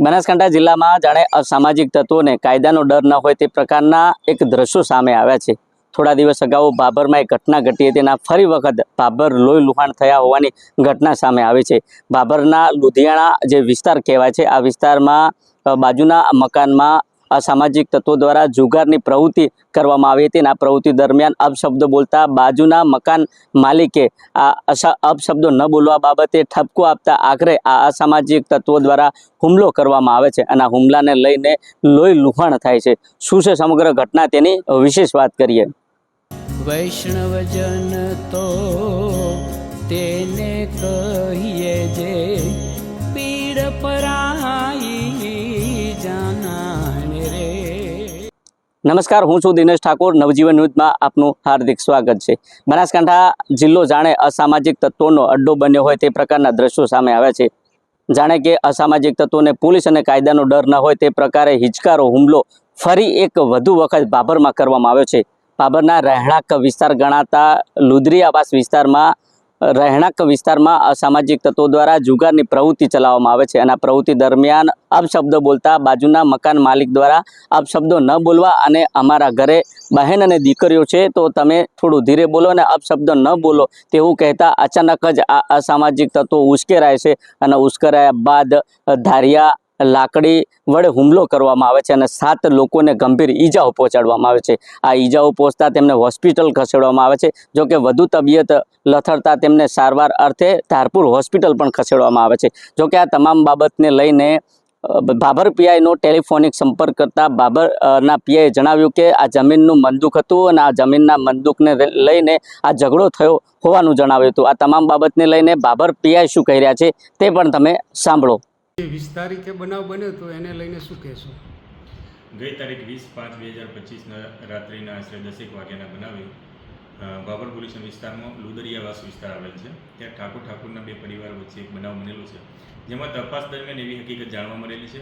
બનાસકાંઠા જિલ્લામાં જાણે અસામાજિક તત્વોને કાયદાનો ડર ન હોય તે પ્રકારના એક દ્રશ્યો સામે આવ્યા છે. થોડા દિવસ અગાઉ બાબરમાં એક ઘટના ઘટી હતી ફરી વખત બાબર લોહી લુહાણ થયા હોવાની ઘટના સામે આવી છે. બાબરના લુધિયાણા જે વિસ્તાર કહેવાય છે, આ વિસ્તારમાં બાજુના મકાનમાં અસામાજિક તત્વો દ્વારા જુગારની પ્રવૃત્તિ કરવામાં આવી હતી અને આ પ્રવૃત્તિ દરમિયાન અપશબ્દો બોલતા બાજુના મકાન માલિકે આ અપશબ્દો ન બોલવા બાબતે ઠપકો આપતા આખરે આ અસામાજિક તત્વો દ્વારા હુમલો કરવામાં આવે છે અને આ હુમલાને લઈને લોહી લુહાણ થાય છે. શું છે સમગ્ર ઘટના તેની વિશેષ વાત કરીએ? વૈષ્ણવજન તો તેને કહીએ જે પીડ પરાઈ નમસ્કાર, હું છું દિનેશ ઠાકોર, નવજીવન ન્યૂઝમાં આપનું હાર્દિક સ્વાગત છે. બનાસકાંઠા જિલ્લો જાણે અસામાજિક તત્વોનો અડ્ડો બન્યો હોય તે પ્રકારના દ્રશ્યો સામે આવ્યા છે. જાણે કે અસામાજિક તત્વોને પોલીસ અને કાયદાનો ડર ન હોય તે પ્રકારે હિચકારો, હુમલો ફરી એક વધુ વખત બાબરમાં કરવામાં આવ્યો છે. બાબરના રહેણાંક વિસ્તાર ગણાતા લુદરી આવાસ વિસ્તારમાં રહેણાંક વિસ્તારમાં અસામાજિક તત્વો દ્વારા જુગારની પ્રવૃત્તિ ચલાવવામાં આવે છે અને પ્રવૃત્તિ દરમિયાન અપશબ્દો બોલતા બાજુના મકાન માલિક દ્વારા અપશબ્દો ન બોલવા અને અમારા ઘરે બહેન અને દીકરીઓ છે તો તમે થોડું ધીરે બોલો અને અપશબ્દો ન બોલો તેવું કહેતા અચાનક જ આ અસામાજિક તત્વો ઉશ્કેરાય છે અને ઉશ્કેરાયા બાદ ધારિયા લાકડી વડે હુમલો કરવામાં આવે છે અને સાત લોકોને ગંભીર ઈજાઓ પહોંચાડવામાં આવે છે. આ ઈજાઓ પહોંચતા તેમને હોસ્પિટલ ખસેડવામાં આવે છે. જો કે વધુ તબિયત લથડતા તેમને સારવાર અર્થે ધારપુર હોસ્પિટલ પણ ખસેડવામાં આવે છે. જો કે આ તમામ બાબતને લઈને બાબર પીઆઈનો ટેલિફોનિક સંપર્ક કરતા બાબરના પીઆઈએ જણાવ્યું કે આ જમીનનું મંદુક હતું અને આ જમીનના મંદુકને લઈને આ ઝઘડો થયો હોવાનું જણાવ્યું હતું. આ તમામ બાબતને લઈને બાબર પીઆઈ શું કહી રહ્યા છે તે પણ તમે સાંભળો. વીસ તારીખે બનાવ બન્યો તો એને લઈને શું કહેશો? ગઈ તારીખ વીસ પાંચ બે હજાર પચીસના રાત્રિના આશરે દસેક વાગ્યાના બનાવે બાબર પોલીસ વિસ્તારમાં લુદરિયાવાસ વિસ્તાર આવેલ છે. ત્યાં ઠાકોર ઠાકોરના બે પરિવાર વચ્ચે એક બનાવ બનેલો છે. જેમાં તપાસ દરમિયાન એવી હકીકત જાણવા મળેલી છે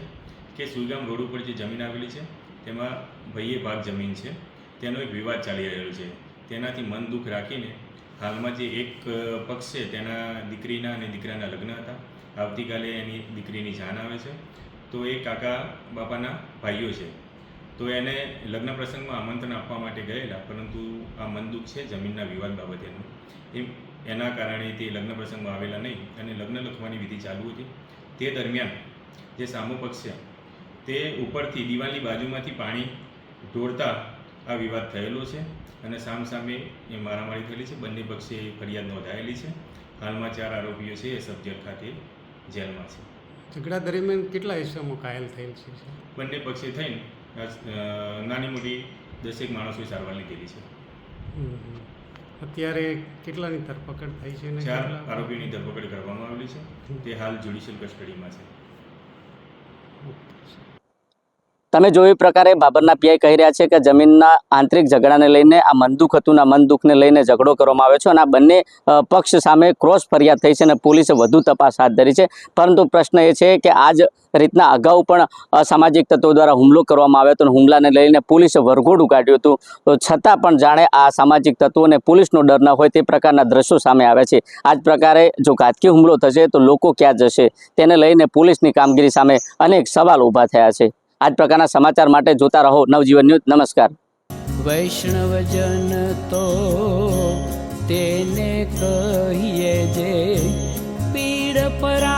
કે સુઈગામ રોડ ઉપર જે જમીન આવેલી છે, તેમાં ભાઈએ ભાગ જમીન છે. તેનો એક વિવાદ ચાલી રહ્યો છે. તેનાથી મન દુઃખ રાખીને હાલમાં જે એક પક્ષ છે, તેના દીકરીના અને દીકરાના લગ્ન હતા. આવતીકાલે એની દીકરીની જાન આવે છે. તો એ કાકા બાપાના ભાઈઓ છે. તો એને લગ્ન પ્રસંગમાં આમંત્રણ આપવા માટે ગયેલા, પરંતુ આ મનદુખ છે જમીનના વિવાદ બાબતેનું. એ એના કારણે તે લગ્ન પ્રસંગમાં આવેલા નહીં અને લગ્ન લખવાની વિધિ ચાલુ હતી. તે દરમિયાન જે સામો પક્ષ છે, તે ઉપરથી દિવાલની બાજુમાંથી પાણી ઢોળતા આ વિવાદ થયેલો છે અને સામસામે એ મારામારી થયેલી છે. બંને પક્ષે ફરિયાદ નોંધાયેલી છે. હાલમાં ચાર આરોપીઓ છે એ સબજેક્ટ ખાતે જેલમાં છે. ઝઘડા દરમિયાન કેટલા હિસ્સામાં ઘાયલ થયેલ છે? બંને પક્ષે થઈને નાની મોટી દસેક માણસોએ સારવાર લીધેલી છે. અત્યારે કેટલાની ધરપકડ થઈ છે ચાર આરોપીની ધરપકડ કરવામાં આવેલી છે. તે હાલ જ્યુડિશિયલ કસ્ટડીમાં છે. તમે એ પ્રકારે બાબરના પીઆઈ કહી રહ્યા છે કે જમીનના આંતરિક ઝઘડાને લઈને, આ મનદુખ હતું ને આ મનદુખને લઈને ઝઘડો કરવામાં આવ્યો છે અને આ બંને પક્ષ સામે ક્રોસ ફરિયાદ થઈ છે અને પોલીસે વધુ તપાસ હાથ ધરી છે. પરંતુ પ્રશ્ન એ છે કે આ જ રીતના અગાઉ પણ અસામાજિક તત્વો દ્વારા હુમલો કરવામાં આવ્યો હતો અને હુમલાને લઈને પોલીસે વરઘોડું કાઢ્યું હતું. છતાં પણ જાણે આ સામાજિક તત્વોને પોલીસનો ડર ન હોય તે પ્રકારના દ્રશ્યો સામે આવે છે. આ જ પ્રકારે જો ઘાતકી હુમલો થશે તો લોકો ક્યાં જશે? તેને લઈને પોલીસની કામગીરી સામે અનેક સવાલ ઊભા થયા છે. આ જ પ્રકારના સમાચાર માટે જોતા રહો. નવજીવન ન્યૂઝ, નમસ્કાર. વૈષ્ણવજન તો તેને કહીએ જે પીડ પર